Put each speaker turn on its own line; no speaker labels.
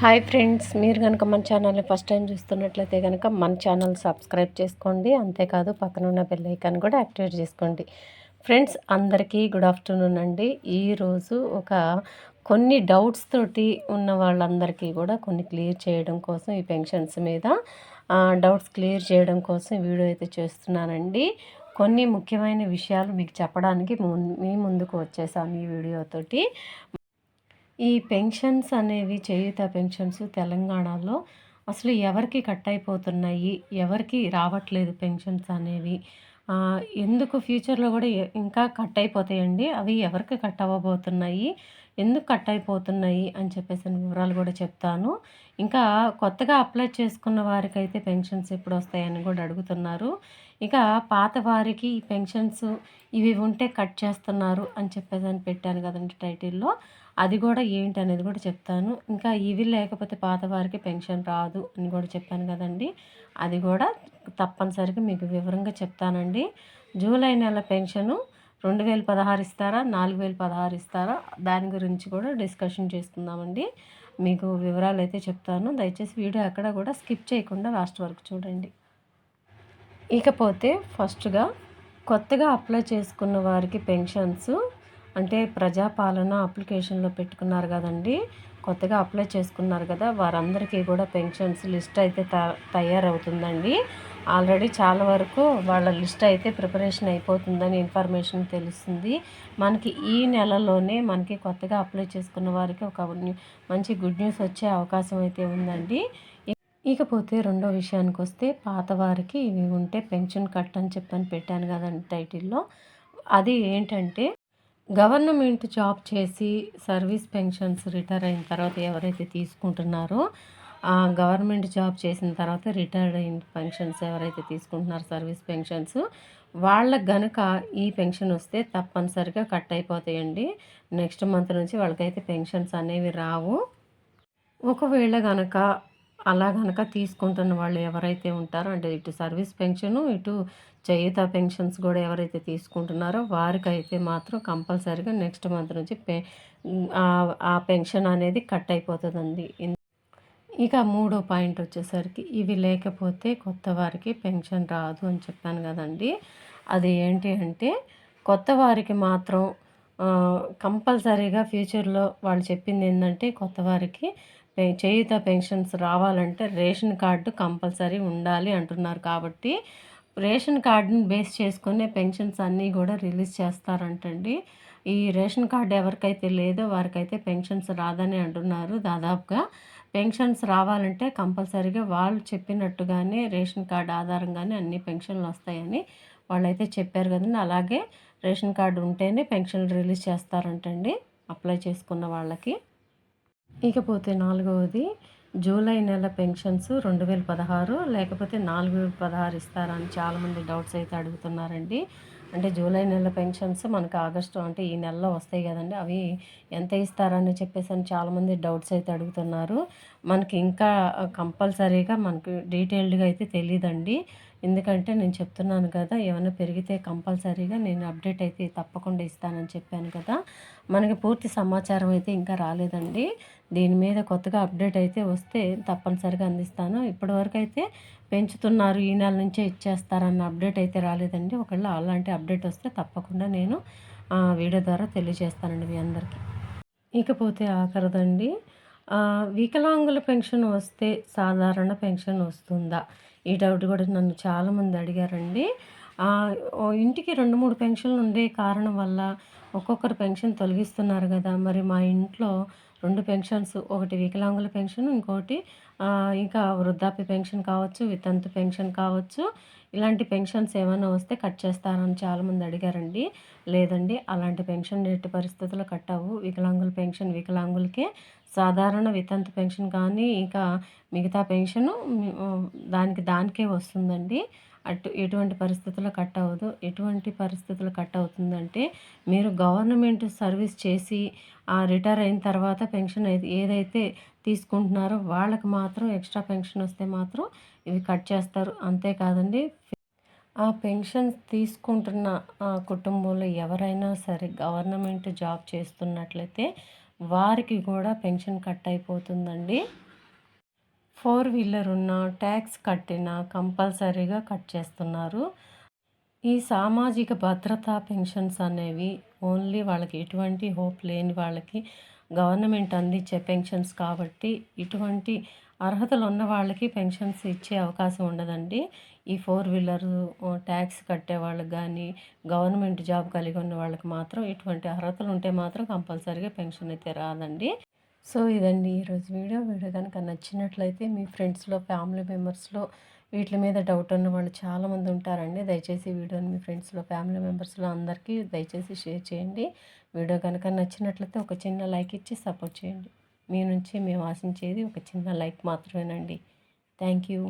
Hi friends మీరు కనుక మన ఛానల్ని ఫస్ట్ టైం చూస్తున్నట్లయితే కనుక మన ఛానల్ సబ్స్క్రైబ్ చేసుకోండి. అంతేకాదు పక్కన ఉన్న బెల్ ఐకాన్ కూడా యాక్టివేట్ చేసుకోండి. ఫ్రెండ్స్ అందరికీ గుడ్ ఆఫ్టర్నూన్ అండి. ఈరోజు ఒక కొన్ని డౌట్స్ తోటి ఉన్న వాళ్ళందరికీ కూడా కొన్ని క్లియర్ చేయడం కోసం ఈ పెన్షన్స్ మీద డౌట్స్ క్లియర్ చేయడం కోసం వీడియో అయితే చేస్తున్నానండి. కొన్ని ముఖ్యమైన విషయాలు మీకు చెప్పడానికి మీ ముందుకు వచ్చేసాను ఈ వీడియోతోటి ఈ పెన్షన్స్ అనేవి చేయుత పెన్షన్స్ తెలంగాణలో అసలు ఎవరికి కట్ అయిపోతున్నాయి ఎవరికి రావట్లేదు పెన్షన్స్ అనేవి? ఎందుకు ఫ్యూచర్లో కూడా ఇంకా కట్ అయిపోతాయండి అవి ఎవరికి కట్ అవ్వబోతున్నాయి ఎందుకు కట్ అయిపోతున్నాయి అని చెప్పేసి వివరాలు కూడా చెప్తాను. ఇంకా కొత్తగా అప్లై చేసుకున్న వారికి అయితే పెన్షన్స్ ఎప్పుడు వస్తాయని కూడా అడుగుతున్నారు. ఇక పాత వారికి ఈ పెన్షన్స్ ఇవి ఉంటే కట్ చేస్తున్నారు అని చెప్పేసి అని పెట్టాను కదండి టైటిల్లో. అది కూడా ఏంటి అనేది కూడా చెప్తాను. ఇంకా ఇవి లేకపోతే పాత వారికి పెన్షన్ రాదు అని కూడా చెప్పాను కదండి. అది కూడా తప్పనిసరిగా మీకు వివరంగా చెప్తానండి. జూలై నెల పెన్షను రెండు వేల పదహారు ఇస్తారా నాలుగు వేల పదహారు ఇస్తారా? దాని గురించి కూడా డిస్కషన్ చేసుకుందామండి మీకు వివరాలు అయితే చెప్తాను. దయచేసి వీడియో అక్కడ కూడా స్కిప్ చేయకుండా లాస్ట్ వరకు చూడండి. ఇకపోతే ఫస్ట్గా కొత్తగా అప్లై చేసుకున్న వారికి పెన్షన్స్ అంటే ప్రజాపాలన అప్లికేషన్లో పెట్టుకున్నారు కదండి. కొత్తగా అప్లై చేసుకున్నారు కదా. వారందరికీ కూడా పెన్షన్స్ లిస్ట్ అయితే తయారవుతుందండి. ఆల్రెడీ చాలా వరకు వాళ్ళ లిస్ట్ అయితే ప్రిపరేషన్ అయిపోతుందని ఇన్ఫర్మేషన్ తెలుస్తుంది. మనకి ఈ నెలలోనే మనకి కొత్తగా అప్లై చేసుకున్న వారికి ఒక మంచి గుడ్ న్యూస్ వచ్చే అవకాశం అయితే ఉందండి. ఇకపోతే రెండో విషయానికి వస్తే పాత వారికి ఇవి ఉంటే పెన్షన్ కట్ అని చెప్పని పెట్టాను కదండి టైటిల్లో. అది ఏంటంటే గవర్నమెంట్ జాబ్ చేసి సర్వీస్ పెన్షన్స్ రిటైర్ అయిన తర్వాత ఎవరైతే తీసుకుంటున్నారో గవర్నమెంట్ జాబ్ చేసిన తర్వాత రిటైర్డ్ అయిన పెన్షన్స్ ఎవరైతే తీసుకుంటున్నారో సర్వీస్ పెన్షన్స్ వాళ్ళకి గనక ఈ పెన్షన్ వస్తే తప్పనిసరిగా కట్ అయిపోతాయండి. నెక్స్ట్ మంత్ నుంచి వాళ్ళకైతే పెన్షన్స్ అనేవి రావు. ఒకవేళ గనక అలా కనుక తీసుకుంటున్న వాళ్ళు ఎవరైతే ఉంటారో అంటే ఇటు సర్వీస్ పెన్షను ఇటు చేయుత పెన్షన్స్ కూడా ఎవరైతే తీసుకుంటున్నారో వారికైతే మాత్రం కంపల్సరీగా నెక్స్ట్ మంత్ నుంచి పె ఆ పెన్షన్ అనేది కట్ అయిపోతుందండి. ఇక మూడో పాయింట్ వచ్చేసరికి ఇవి లేకపోతే కొత్త వారికి పెన్షన్ రాదు అని చెప్పాను కదండి. అది ఏంటి అంటే కొత్త వారికి మాత్రం కంపల్సరీగా ఫ్యూచర్లో వాళ్ళు చెప్పింది ఏంటంటే కొత్త వారికి చేయుత పెన్షన్స్ రావాలంటే రేషన్ కార్డు కంపల్సరీ ఉండాలి అంటున్నారు కాబట్టి రేషన్ కార్డుని బేస్ చేసుకునే పెన్షన్స్ అన్నీ కూడా రిలీజ్ చేస్తారంటండి. ఈ రేషన్ కార్డు ఎవరికైతే లేదో వారికైతే పెన్షన్స్ రాదని అంటున్నారు దాదాపుగా. పెన్షన్స్ రావాలంటే కంపల్సరీగా వాళ్ళు చెప్పినట్టుగానే రేషన్ కార్డు ఆధారంగానే అన్ని పెన్షన్లు వస్తాయని వాళ్ళైతే చెప్పారు కదండి. అలాగే రేషన్ కార్డు ఉంటేనే పెన్షన్ రిలీజ్ చేస్తారంటండి అప్లై చేసుకున్న వాళ్ళకి. ఇకపోతే నాలుగవది జూలై నెల పెన్షన్స్ రెండు వేల పదహారు లేకపోతే నాలుగు వేల పదహారు ఇస్తారని చాలామంది డౌట్స్ అయితే అడుగుతున్నారండి. అంటే జూలై నెల పెన్షన్స్ మనకు ఆగస్టు అంటే ఈ నెలలో వస్తాయి కదండి అవి ఎంత ఇస్తారని చెప్పేసి అని చాలామంది డౌట్స్ అయితే అడుగుతున్నారు. మనకి ఇంకా కంపల్సరీగా మనకు డీటెయిల్డ్గా అయితే తెలియదండి ఎందుకంటే నేను చెప్తున్నాను కదా ఏమైనా పెరిగితే కంపల్సరీగా నేను అప్డేట్ అయితే తప్పకుండా ఇస్తానని చెప్పాను కదా. మనకి పూర్తి సమాచారం అయితే ఇంకా రాలేదండి. దీని మీద కొత్తగా అప్డేట్ అయితే వస్తే తప్పనిసరిగా అందిస్తాను. ఇప్పటివరకు అయితే పెంచుతున్నారు ఈ నెల నుంచే ఇచ్చేస్తారన్న అప్డేట్ అయితే రాలేదండి. ఒకవేళ అలాంటి అప్డేట్ వస్తే తప్పకుండా నేను వీడియో ద్వారా తెలియజేస్తానండి మీ అందరికీ. ఇకపోతే ఆఖరదండి. వికలాంగుల పెన్షన్ వస్తే సాధారణ పెన్షన్ వస్తుందా? ఈ డౌట్ కూడా నన్ను చాలామంది అడిగారండి. ఇంటికి రెండు మూడు పెన్షన్లు ఉండే కారణం వల్ల ఒక్కొక్కరు పెన్షన్ తొలగిస్తున్నారు కదా మరి మా ఇంట్లో రెండు పెన్షన్స్ ఒకటి వికలాంగుల పెన్షన్ ఇంకోటి ఇంకా వృద్ధాప్య పెన్షన్ కావచ్చు వితంతు పెన్షన్ కావచ్చు. ఇలాంటి పెన్షన్స్ ఏమైనా వస్తే కట్ చేస్తారని చాలామంది అడిగారండి. లేదండి అలాంటి పెన్షన్ ఎట్టి పరిస్థితుల్లో కట్ అవ్వు వికలాంగుల పెన్షన్ వికలాంగులకే. సాధారణ వితంతు పెన్షన్ కానీ ఇంకా మిగతా పెన్షను దానికి దానికే వస్తుందండి. అటు ఎటువంటి పరిస్థితుల్లో కట్ అవ్వదు. ఎటువంటి పరిస్థితులు కట్ అవుతుందంటే మీరు గవర్నమెంట్ సర్వీస్ చేసి రిటైర్ అయిన తర్వాత పెన్షన్ ఏదైతే తీసుకుంటున్నారో వాళ్ళకి మాత్రం ఎక్స్ట్రా పెన్షన్ వస్తే మాత్రం ఇవి కట్ చేస్తారు. అంతేకాదండి ఆ పెన్షన్ తీసుకుంటున్న కుటుంబంలో ఎవరైనా సరే గవర్నమెంట్ జాబ్ చేస్తున్నట్లయితే వారికి కూడా పెన్షన్ కట్ అయిపోతుందండి. ఫోర్ వీలర్ ఉన్న ట్యాక్స్ కట్టిన కంపల్సరీగా కట్ చేస్తున్నారు. ఈ సామాజిక భద్రతా పెన్షన్స్ అనేవి ఓన్లీ వాళ్ళకి ఎటువంటి హోప్ లేని వాళ్ళకి గవర్నమెంట్ అందించే పెన్షన్స్ కాబట్టి ఇటువంటి అర్హతలు ఉన్న వాళ్ళకి పెన్షన్స్ ఇచ్చే అవకాశం ఉండదండి. ఈ ఫోర్ వీలర్ ట్యాక్స్ కట్టే వాళ్ళకి కానీ గవర్నమెంట్ జాబ్ కలిగి ఉన్న వాళ్ళకి మాత్రం ఇటువంటి అర్హతలు ఉంటే మాత్రం కంపల్సరీగా పెన్షన్ అయితే రాదండి. సో ఇదండి ఈరోజు వీడియో. వీడియో కనుక నచ్చినట్లయితే మీ ఫ్రెండ్స్లో ఫ్యామిలీ మెంబర్స్లో వీటి మీద డౌట్ ఉన్న వాళ్ళు చాలామంది ఉంటారండి. దయచేసి వీడియోని మీ ఫ్రెండ్స్లో ఫ్యామిలీ మెంబర్స్లో అందరికీ దయచేసి షేర్ చేయండి. వీడియో కనుక నచ్చినట్లయితే ఒక చిన్న లైక్ ఇచ్చి సపోర్ట్ చేయండి. మీ నుంచి మేము ఆశించేది ఒక చిన్న లైక్ మాత్రమేనండి. Thank you.